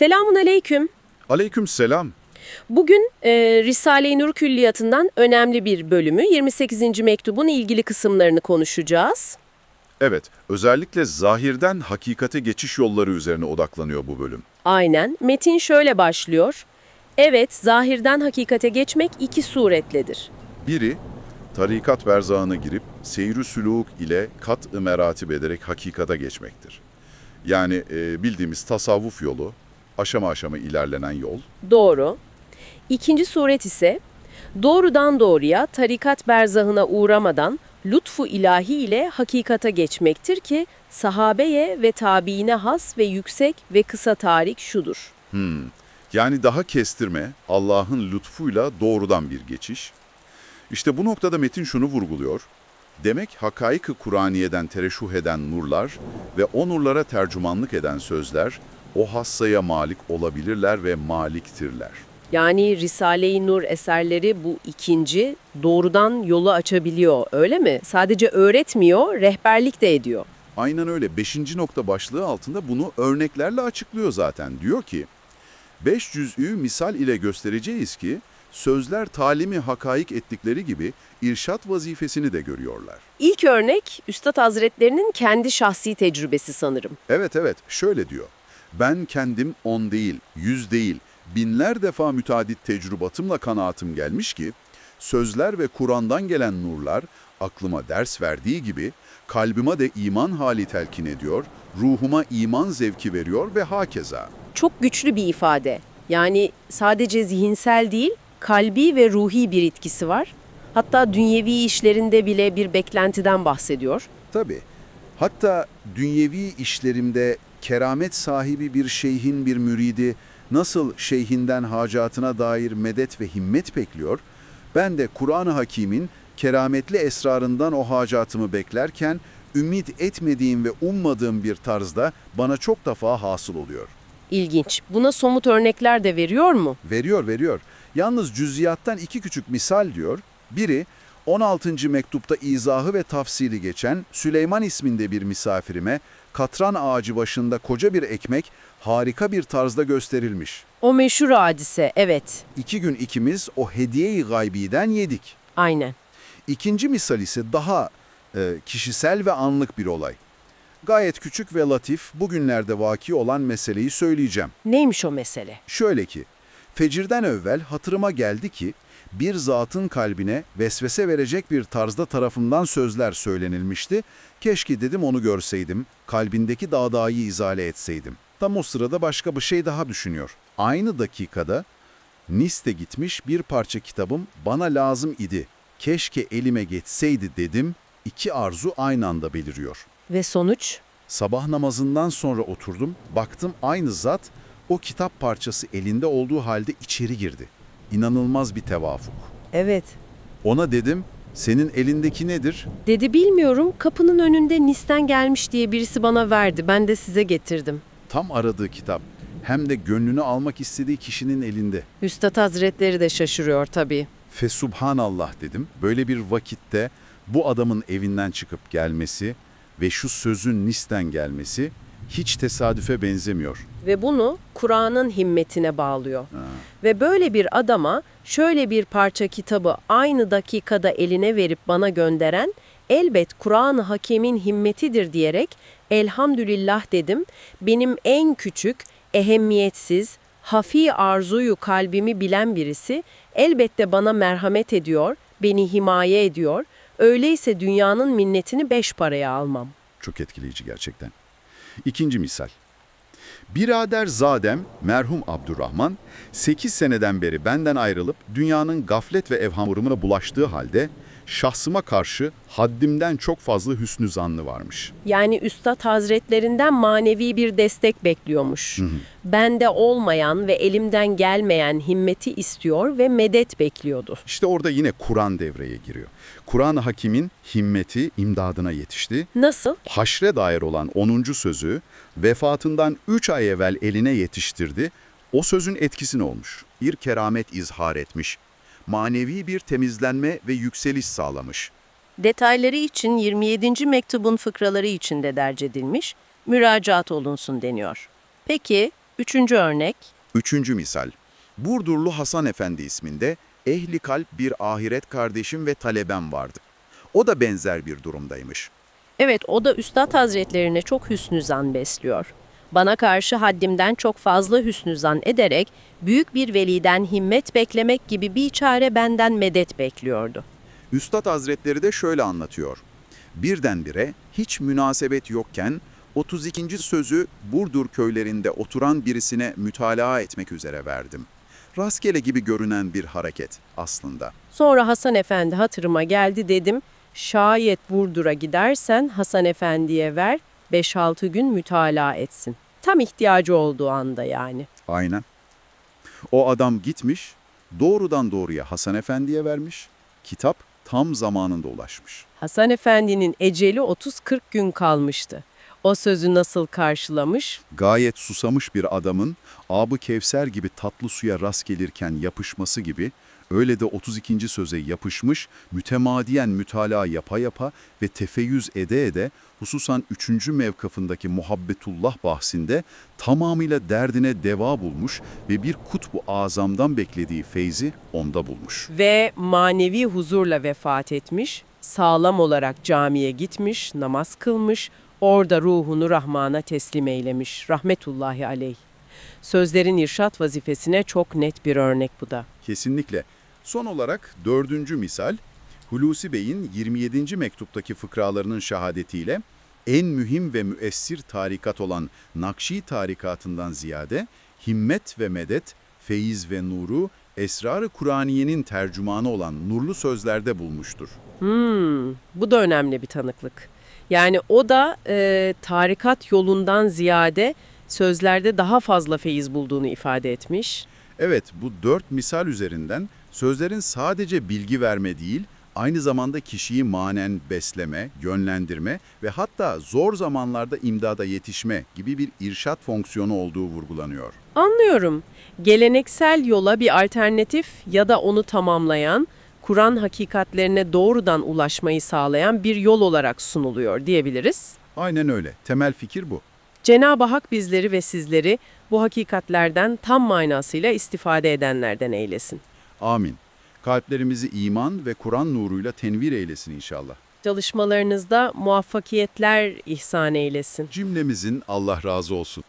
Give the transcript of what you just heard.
Selamun aleyküm. Aleyküm selam. Bugün e, Risale-i Nur Külliyatı'ndan önemli bir bölümü 28. mektubun ilgili kısımlarını konuşacağız. Evet, özellikle zahirden hakikate geçiş yolları üzerine odaklanıyor bu bölüm. Aynen. Metin şöyle başlıyor. Evet, zahirden hakikate geçmek iki suretledir. Biri, tarikat berzağına girip seyri sülûk ile kat-ı meratip ederek hakikata geçmektir. Yani e, bildiğimiz tasavvuf yolu, aşama aşama ilerlenen yol. Doğru. İkinci suret ise doğrudan doğruya tarikat berzahına uğramadan lütfu ilahi ile hakikata geçmektir ki sahabeye ve tabiine has ve yüksek ve kısa tarih şudur. Yani daha kestirme, Allah'ın lütfuyla doğrudan bir geçiş. İşte bu noktada Metin şunu vurguluyor. Demek hakaik-ı Kur'aniye'den tereşuh eden nurlar ve o nurlara tercümanlık eden sözler o hassaya malik olabilirler ve maliktirler. Yani Risale-i Nur eserleri bu ikinci doğrudan yolu açabiliyor öyle mi? Sadece öğretmiyor, rehberlik de ediyor. Aynen öyle. Beşinci nokta başlığı altında bunu örneklerle açıklıyor zaten. Diyor ki, beş cüz'ü misal ile göstereceğiz ki, sözler talimi hakaik ettikleri gibi irşat vazifesini de görüyorlar. İlk örnek Üstad Hazretlerinin kendi şahsi tecrübesi sanırım. Evet evet şöyle diyor. Ben kendim on değil, yüz değil, binler defa müteadit tecrübatımla kanaatim gelmiş ki, sözler ve Kur'an'dan gelen nurlar aklıma ders verdiği gibi kalbime de iman hali telkin ediyor, ruhuma iman zevki veriyor ve hakeza. Çok güçlü bir ifade. Yani sadece zihinsel değil, kalbi ve ruhi bir etkisi var. Hatta dünyevi işlerinde bile bir beklentiden bahsediyor. Tabii. Hatta dünyevi işlerimde keramet sahibi bir şeyhin bir müridi nasıl şeyhinden hacatına dair medet ve himmet bekliyor, ben de Kur'an-ı Hakîm'in kerametli esrarından o hacatımı beklerken ümit etmediğim ve ummadığım bir tarzda bana çok defa hasıl oluyor. İlginç. Buna somut örnekler de veriyor mu? Veriyor, veriyor. Yalnız cüziyattan iki küçük misal diyor. Biri, 16. mektupta izahı ve tafsili geçen Süleyman isminde bir misafirime katran ağacı başında koca bir ekmek harika bir tarzda gösterilmiş. O meşhur hadise, evet. İki gün ikimiz o hediye-i gaybiden yedik. Aynen. İkinci misal ise daha e, kişisel ve anlık bir olay. Gayet küçük ve latif bugünlerde vaki olan meseleyi söyleyeceğim. Neymiş o mesele? Şöyle ki, fecirden evvel hatırıma geldi ki, bir zatın kalbine vesvese verecek bir tarzda tarafımdan sözler söylenilmişti. Keşke dedim onu görseydim, kalbindeki dağdağıyı izale etseydim. Tam o sırada başka bir şey daha düşünüyor. Aynı dakikada Nis'te gitmiş bir parça kitabım bana lazım idi. Keşke elime geçseydi dedim, iki arzu aynı anda beliriyor. Ve sonuç? Sabah namazından sonra oturdum, baktım aynı zat o kitap parçası elinde olduğu halde içeri girdi. İnanılmaz bir tevafuk. Evet. Ona dedim, senin elindeki nedir? Dedi bilmiyorum, kapının önünde Nis'ten gelmiş diye birisi bana verdi. Ben de size getirdim. Tam aradığı kitap. Hem de gönlünü almak istediği kişinin elinde. Üstad Hazretleri de şaşırıyor tabii. Fesubhanallah dedim. Böyle bir vakitte bu adamın evinden çıkıp gelmesi ve şu sözün Nis'ten gelmesi hiç tesadüfe benzemiyor. Ve bunu Kur'an'ın himmetine bağlıyor. Ve böyle bir adama şöyle bir parça kitabı aynı dakikada eline verip bana gönderen elbet Kur'an-ı Hakim'in himmetidir diyerek elhamdülillah dedim. Benim en küçük, ehemmiyetsiz, hafi arzuyu kalbimi bilen birisi elbette bana merhamet ediyor, beni himaye ediyor. Öyleyse dünyanın minnetini beş paraya almam. Çok etkileyici gerçekten. İkinci misal. Birader Zadem, merhum Abdurrahman, 8 seneden beri benden ayrılıp dünyanın gaflet ve evhamurumuna bulaştığı halde şahsıma karşı haddimden çok fazla hüsnü zannı varmış. Yani Üstad Hazretlerinden manevi bir destek bekliyormuş. Bende olmayan ve elimden gelmeyen himmeti istiyor ve medet bekliyordu. İşte orada yine Kur'an devreye giriyor. Kur'an-ı Hakim'in himmeti imdadına yetişti. Nasıl? Haşre dair olan 10. sözü vefatından 3 ay evvel eline yetiştirdi. O sözün etkisini olmuş. Bir keramet izhar etmiş. Manevi bir temizlenme ve yükseliş sağlamış. Detayları için 27. mektubun fıkraları içinde derc edilmiş, müracaat olunsun deniyor. Peki, Üçüncü örnek. Üçüncü misal. Burdurlu Hasan Efendi isminde ehli kalp bir ahiret kardeşim ve talebem vardı. O da benzer bir durumdaymış. Evet o da Üstad Hazretlerine çok hüsnü zan besliyor. Bana karşı haddimden çok fazla hüsnü zan ederek büyük bir veliden himmet beklemek gibi bir çare benden medet bekliyordu. Üstad Hazretleri de şöyle anlatıyor. Birdenbire hiç münasebet yokken 32. sözü Burdur köylerinde oturan birisine mütalaa etmek üzere verdim. Rastgele gibi görünen bir hareket aslında. Sonra Hasan Efendi hatırıma geldi dedim. Şayet Burdur'a gidersen Hasan Efendi'ye ver 5-6 gün mütalaa etsin. Tam ihtiyacı olduğu anda yani. Aynen. O adam gitmiş, doğrudan doğruya Hasan Efendi'ye vermiş, kitap tam zamanında ulaşmış. Hasan Efendi'nin eceli 30-40 gün kalmıştı. O sözü nasıl karşılamış? Gayet susamış bir adamın abı Kevser gibi tatlı suya rast gelirken yapışması gibi öyle de 32. söze yapışmış, mütemadiyen mütalaa yapa yapa ve tefeyyüz ede ede hususan 3. mevkafındaki muhabbetullah bahsinde tamamıyla derdine deva bulmuş ve bir kutbu azamdan beklediği feyzi onda bulmuş. Ve manevi huzurla vefat etmiş, sağlam olarak camiye gitmiş, namaz kılmış, orada ruhunu Rahman'a teslim eylemiş. Rahmetullahi aleyh. Sözlerin irşat vazifesine çok net bir örnek bu da. Kesinlikle. Son olarak dördüncü misal, Hulusi Bey'in 27. mektuptaki fıkralarının şahadetiyle en mühim ve müessir tarikat olan Nakşi tarikatından ziyade himmet ve medet, feyiz ve nuru, esrar-ı Kur'aniyenin tercümanı olan nurlu sözlerde bulmuştur. Hmm, bu da önemli bir tanıklık. Yani o da e, tarikat yolundan ziyade sözlerde daha fazla feyiz bulduğunu ifade etmiş. Evet, bu dört misal üzerinden sözlerin sadece bilgi verme değil, aynı zamanda kişiyi manen besleme, yönlendirme ve hatta zor zamanlarda imdada yetişme gibi bir irşat fonksiyonu olduğu vurgulanıyor. Anlıyorum. Geleneksel yola bir alternatif ya da onu tamamlayan, Kur'an hakikatlerine doğrudan ulaşmayı sağlayan bir yol olarak sunuluyor diyebiliriz. Aynen öyle. Temel fikir bu. Cenab-ı Hak bizleri ve sizleri bu hakikatlerden tam manasıyla istifade edenlerden eylesin. Amin. Kalplerimizi iman ve Kur'an nuruyla tenvir eylesin inşallah. Çalışmalarınızda muvaffakiyetler ihsan eylesin. Cümlemizin Allah razı olsun.